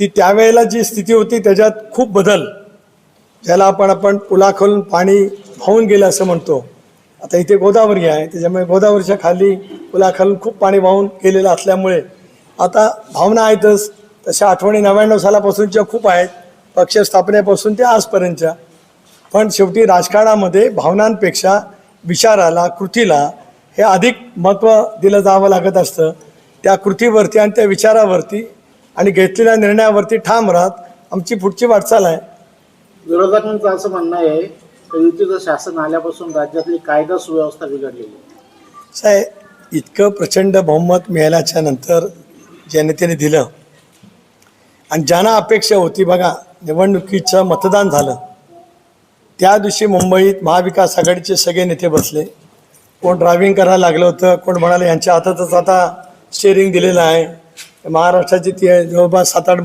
ती त्यावेळेला जी स्थिती होती त्याच्यात खूप बदल. ज्याला आपण आपण पुलाखालून पाणी वाहून गेलं असं म्हणतो. आता इथे गोदावरी आहे त्याच्यामुळे गोदावरीच्या खाली पुलाखालून खूप पाणी वाहून गेलेलं असल्यामुळे आता भावना आहेतच. तशा आठवणी नव्याण्णव सालापासूनच्या खूप आहेत. पक्ष स्थापनेपासून ते आजपर्यंतच्या. पण शेवटी राजकारणामध्ये भावनांपेक्षा विचाराला कृतीला हे अधिक महत्त्व दिलं जावं लागत असतं. त्या कृतीवरती आणि त्या विचारावरती आणि घेतलेल्या निर्णयावरती ठाम राहत आमची पुढची वाटचाल आहे. विरोधकांचं असं म्हणणं आहे की युतीचं शासन आल्यापासून राज्यातली कायदा सुव्यवस्था बिघडलेली. साहेब इतकं प्रचंड बहुमत मिळाल्याच्या नंतर जनतेने दिलं. आणि ज्यांना अपेक्षा होती बघा निवडणुकीचं मतदान झालं. त्या दिवशी मुंबईत महाविकास आघाडीचे सगळे नेते बसले. कोण ड्रायव्हिंग करायला लागलं होतं कोण म्हणाले यांच्या हातातच आता स्टेअरिंग दिलेलं आहे. महाराष्ट्राची ती जवळपास सात आठ